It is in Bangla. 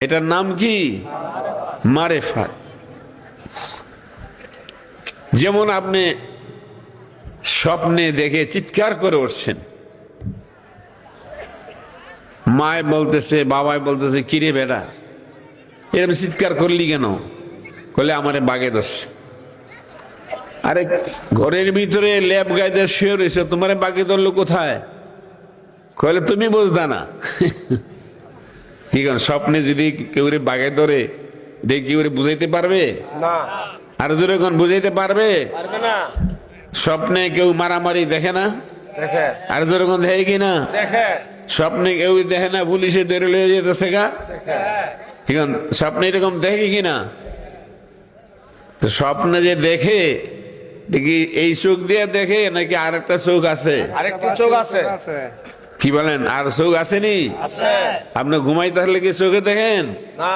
এটার নাম কি? মারেফাত। যেমন আপনি স্বপ্নে দেখে চিৎকার করে উঠছেন। মায় বলতেছে বাবাই বলতেছে, কিরে বেটা এরকম চিৎকার করলি কেন? করলে আমারে বাগে ধরছে। আরে, ঘরের ভিতরে ল্যাব গাইদের শুয়ে রয়েছে তোমার বাগে ধরলো কোথায়? কইলে, তুমি বুঝদা না। কি কোন স্বপ্নে যদি কেউ রে বাগে ধরে দেখি কেউ রে বুঝাইতে পারবে? না। আর দূরে কোন বুঝাইতে পারবে? পারবে না। স্বপ্নে কেউ মারামারি দেখে না? দেখে। আর দূরে কোন দেখে কি না? স্বপ্নে কেউ দেখে না পুলিশে ধরে লয়ে যেতেছে গা? কি স্বপ্নে এরকম দেখে কি না? তো স্বপ্নে যে দেখে দেখি এই চোখ দিয়ে দেখে নাকি আর একটা চোখ আছে। আরেকটি চোখ আছে। কি বলেন আর চোখ আসেনি? নি আপনি ঘুমাই তাহলে কি চোখে দেখেন? না।